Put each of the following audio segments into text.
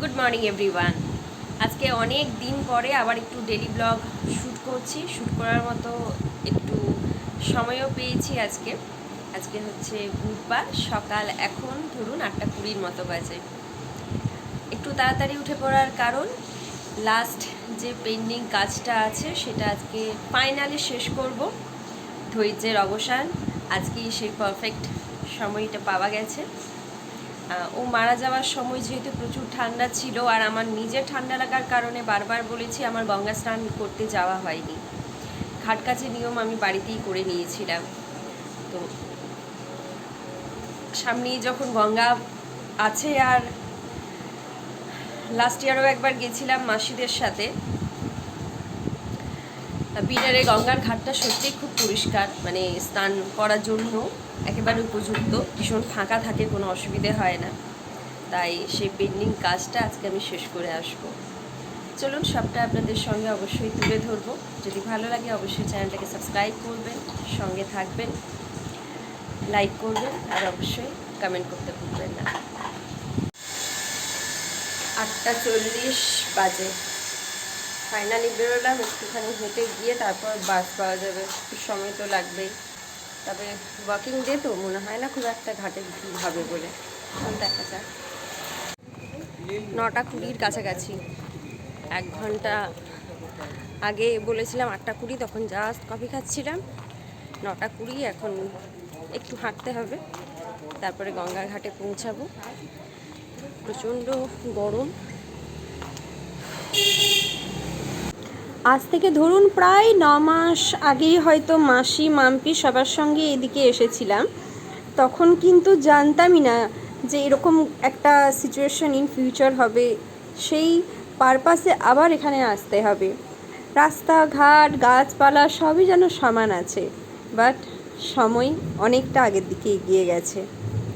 Good morning everyone আজকে অনেক দিন পরে আবার একটু ডেলি ব্লগ শ্যুট করছি। শ্যুট করার মতো একটু সময়ও পেয়েছি আজকে। আজকে হচ্ছে বুধবার, সকাল এখন ধরুন আটটা কুড়ির মতো বাজে। একটু তাড়াতাড়ি উঠে পড়ার কারণ লাস্ট যে পেন্ডিং কাজটা আছে, সেটা আজকে ফাইনালি শেষ করব। ধৈর্যের অবসান, আজকেই সেই পারফেক্ট সময়টা পাওয়া গেছে। ও মারা যাওয়ার সময় যেহেতু প্রচুর ঠান্ডা ছিল আর আমার নিজের ঠান্ডা লাগার কারণে বারবার বলেছি আমার গঙ্গা স্নান করতে যাওয়া হয়নি। ঘাট কাছে নিয়ম আমি বাড়িতেই করে নিয়েছিলাম। তো সামনেই যখন গঙ্গা আছে আর লাস্ট ইয়ারও একবার গেছিলাম মাসিদের সাথে বিহারে গঙ্গার ঘাটটা সত্যিই খুব পরিষ্কার মানে স্নান করার জন্য একেবারে উপযুক্ত, ভীষণ ফাঁকা থাকে, কোনো অসুবিধে হয় না। তাই সেই পেন্ডিং কাজটা আজকে আমি শেষ করে আসব। চলুন সবটা আপনাদের সঙ্গে অবশ্যই তুলে ধরবো। যদি ভালো লাগে অবশ্যই চ্যানেলটাকে সাবস্ক্রাইব করবেন, সঙ্গে থাকবেন লাইক করবেন, আর অবশ্যই কমেন্ট করতে ভুলবেন না। আটটা চল্লিশ বাজে। ফাইনালি বেরোলাম, একটুখানি হেঁটে গিয়ে তারপর বাস পাওয়া যাবে। একটু সময় তো লাগবেই। তবে ওয়াকিং ডে তো মনে হয় না খুব একটা ঘাটে ভিড় হবে বলে। দেখা যাক। নটা কুড়ির কাছাকাছি। এক ঘণ্টা আগে বলেছিলাম আটটা কুড়ি, তখন জাস্ট কফি খাচ্ছিলাম। নটা কুড়ি, এখন একটু হাঁটতে হবে। তারপরে গঙ্গার ঘাটে পৌঁছাবো। প্রচণ্ড গরম। আজ থেকে ধরুন প্রায় ন মাস আগেই হয়তো মাসি, মাম্পি সবার সঙ্গে এদিকে এসেছিলাম। তখন কিন্তু জানতামই না যে এরকম একটা সিচুয়েশন ইন ফিউচার হবে। সেই পারপাসে আবার এখানে আসতে হবে। রাস্তাঘাট, গাছপালা সবই যেন সমান আছে। বাট সময় অনেকটা আগের দিকে এগিয়ে গেছে।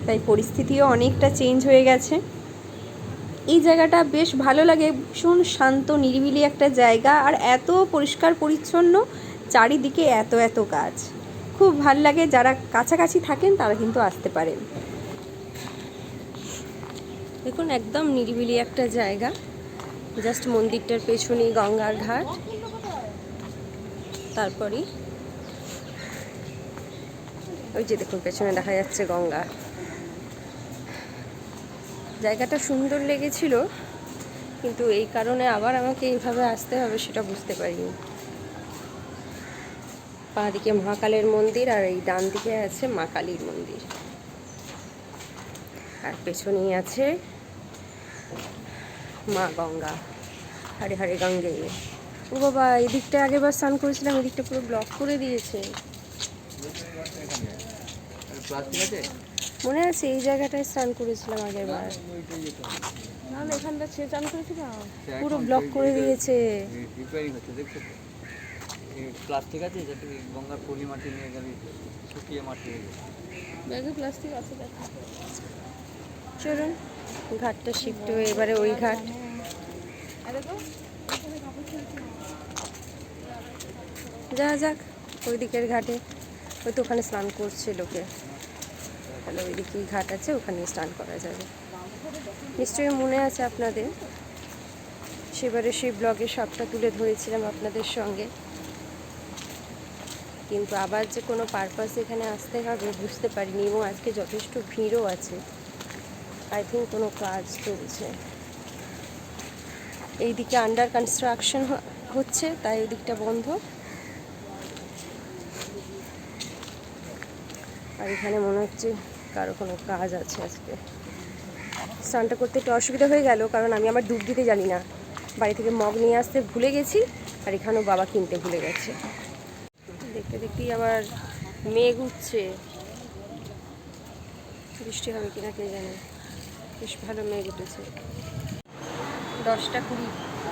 তাই পরিস্থিতিও অনেকটা চেঞ্জ হয়ে গেছে। এই জায়গাটা বেশ ভালো লাগে। ভীষণ শান্ত, নিরিবিলি একটা জায়গা আর এত পরিষ্কার, পরিচ্ছন্ন, চারিদিকে এত এত গাছ। খুব ভালো লাগে, যারা কাছাকাছি থাকেন তারা কিন্তু আসতে পারেন। দেখুন, একদম নিরিবিলি একটা জায়গা। জাস্ট মন্দিরটার পেছনেই গঙ্গার ঘাট। তারপরেই ওই যে দেখুন, পেছনে দেখা যাচ্ছে গঙ্গা। জায়গাটা সুন্দর লেগেছিল, কিন্তু এই কারণে আবার আমাকে এইভাবে আসতে হবে সেটা বুঝতে পারিনি। বাঁ দিকে মহাকালের মন্দির আর এই ডান দিকে আছে মা কালীর মন্দির। আর পেছনেই আছে মা গঙ্গা। হারে হারে গঙ্গে। ও বাবা এই দিকটা আগেবার স্নান করেছিলাম, এদিকটা পুরো ব্লক করে দিয়েছে। মনে আছে এই জায়গাটায় স্নান করেছিলাম আগেরবার। না না এখানটা ছেড়ে চান করেছিলাম? পুরো ব্লক করে দিয়েছে। রিপেয়ারিং হচ্ছে দেখছ তো? প্লাস্টিক আছে? যাতে গঙ্গার পলি মাটি নিয়ে গেলে শুকিয়ে মাটি হয়ে যাবে। ব্যাগে প্লাস্টিক আছে দেখা। চলুন ঘাটটা শিফট হয়ে এবারে ওই ঘাট। যা যাক ওই দিকের ঘাটে। ওই তো ওখানে স্নান করছে লোকে। তাহলে ওই দিকেই ঘাট আছে ওখানে স্নান করা যাবে। নিশ্চয়ই মনে আছে আপনাদের? সেবারে সেই ব্লগে সবটা তুলে ধরেছিলাম আপনাদের সঙ্গে। কিন্তু আবার যে কোনো পারপাস এখানে আসতে হবে, বুঝতে পারিনি এবং আজকে যথেষ্ট ভিড়ও আছে। আই থিঙ্ক কোনো কাজ চলছে। এইদিকে আন্ডার কনস্ট্রাকশন হচ্ছে, তাই ওই দিকটা বন্ধ। আর এখানে মনে হচ্ছে কারও কোনো কাজ আছে আজকে। স্নানটা করতে একটু অসুবিধা হয়ে গেল, কারণ আমি আমার ডুব দিতে জানি না। বাড়ি থেকে মগ নিয়ে আসতে ভুলে গেছি, আর এখানেও বাবা কিনতে ভুলে গেছে। দেখতে দেখতেই আবার মেঘ উঠছে। বৃষ্টি হবে কিনা কে জানে। বেশ ভালো মেঘ উঠেছে। দশটা কুড়ি,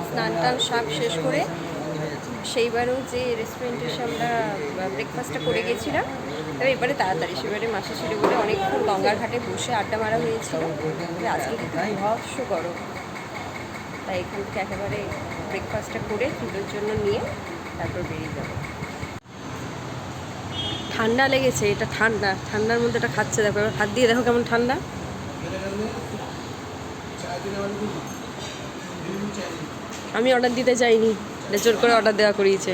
স্নান টান সব শেষ করে সেইবারও যে রেস্টুরেন্টে এসে আমরা ব্রেকফাস্টটা করে গেছিলাম তবে এবারে তাড়াতাড়ি সেবারে মাসি ছিল বলে অনেকক্ষণ গঙ্গার ঘাটে বসে আড্ডা মারা হয়েছিল। আজকে কিন্তু বিভৎস গরম। তাই এখান থেকে একেবারে ব্রেকফাস্টটা করে চুলোর জন্য নিয়ে তারপর বেরিয়ে যাব। ঠান্ডা লেগেছে, এটা ঠান্ডা। ঠান্ডার মধ্যে এটা খাচ্ছে, দেখো, এবার হাত দিয়ে দেখো কেমন ঠান্ডা। আমি অর্ডার দিতে চাইনি জোর করে অর্ডার দেওয়া করিয়েছে।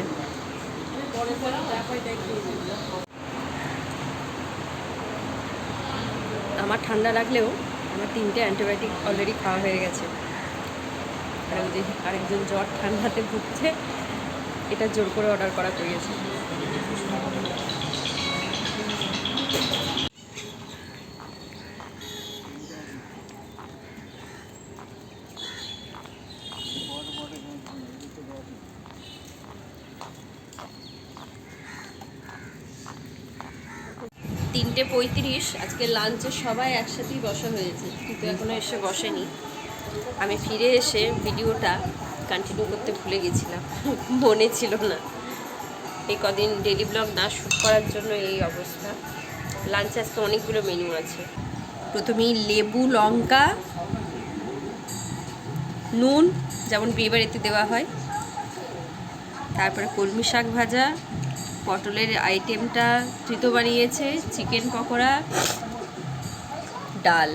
আমার ঠান্ডা লাগলেও আমার তিনটে অ্যান্টিবায়োটিক অলরেডি খাওয়া হয়ে গেছে। আর ওই আরেকজন জ্বর ঠান্ডাতে ভুগছে, এটা জোর করে অর্ডার করা করিয়েছে। তিনটে পঁয়ত্রিশ, আজকে লাঞ্চে সবাই একসাথেই বসা হয়েছে, কিন্তু এখনও এসে বসেনি। আমি ফিরে এসে ভিডিওটা কন্টিনিউ করতে ভুলে গেছিলাম, মনে ছিল না। এই কদিন ডেলি ব্লগ না শ্যুট করার জন্য এই অবস্থা। লাঞ্চে আজকে অনেকগুলো মেনু আছে। প্রথমেই লেবু, লঙ্কা, নুন, যেমন বিয়েবাড়িতে দেওয়া হয়। তারপরে কলমি শাক ভাজা পটলের আইটেমটা তৃতো বানিয়েছে, চিকেন পকোড়া, ডাল।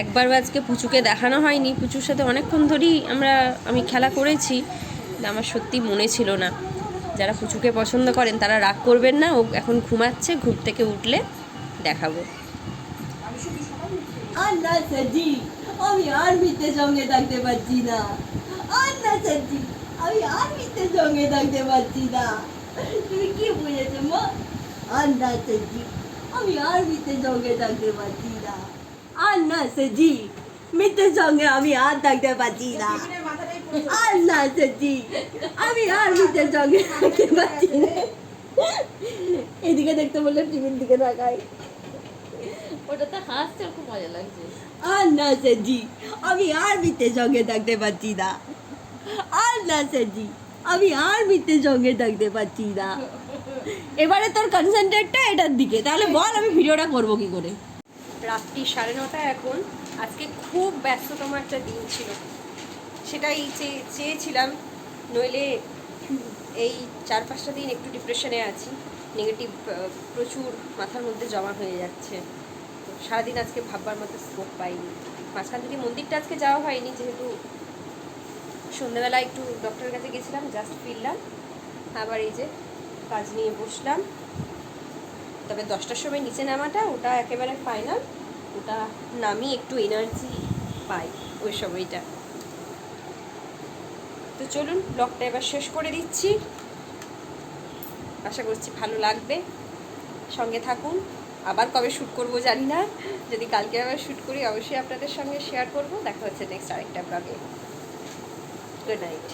একবার আজকে পুচুকে দেখানো হয়নি, পুচুর সাথে অনেকক্ষণ ধরেই আমরা, আমি খেলা করেছি আমার সত্যি মনে ছিল না। যারা পুচুকে পছন্দ করেন, তারা রাগ করবেন না, ও এখন ঘুমাচ্ছে, ঘুম থেকে উঠলে দেখাবো। আন্না সজি আমি আর মিথ্যে সঙ্গে থাকতে পারছি না। আন্না সজি আমি আর মিথ্যে সঙ্গে থাকতে পারছি না তুমি কি বুঝেছ মা আন্না সজি আমি আর মিথ্যে সঙ্গে থাকতে পারছি না আন্না সজি মিথ্যে সঙ্গে আমি আর থাকতে পারছি না আন্না সজি আমি আর মিথ্যে সঙ্গে থাকতে পারছি না এদিকে দেখতে বললে টিভির দিকে তাকাই ওটাতে হাসছে খুব মজা লাগছে আর না সেজি আমি আর মিথ্যে সঙ্গে থাকতে পারছি না আর না সেজি আমি আর মিথ্যে সঙ্গে থাকতে পারছি না। এবারে তোর কনসেন্ট্রেটটা এটার দিকে। তাহলে বল, আমি ভিডিওটা করব কি করে? রাত্রি সাড়ে নটা এখন। আজকে খুব ব্যস্ততম একটা দিন ছিল। সেটাই চেয়ে চেয়েছিলাম। নইলে এই চার পাঁচটা দিন একটু ডিপ্রেশনে আছি। নেগেটিভ প্রচুর মাথার মধ্যে জমা হয়ে যাচ্ছে। সারাদিন আজকে ভাববার মতো স্কোপ পাইনি। মাঝখান থেকে মন্দিরটা আজকে যাওয়া হয়নি, যেহেতু সন্ধ্যেবেলা একটু ডক্টরের কাছে গেছিলাম জাস্ট ফিরলাম। আবার এই যে কাজ নিয়ে বসলাম। তবে দশটার সময় নিচে নামাটা, ওটা একেবারে ফাইনাল ওটা নামি একটু এনার্জি পাই ওই সময়টা। তো চলুন ব্লগটা এবার শেষ করে দিচ্ছি। আশা করছি ভালো লাগবে। সঙ্গে থাকুন। আবার কবে শ্যুট করব জানি না। যদি কালকে আবার শ্যুট করি, অবশ্যই আপনাদের সঙ্গে শেয়ার করব। দেখা হচ্ছে নেক্সট আরেকটা ব্লগে গুড নাইট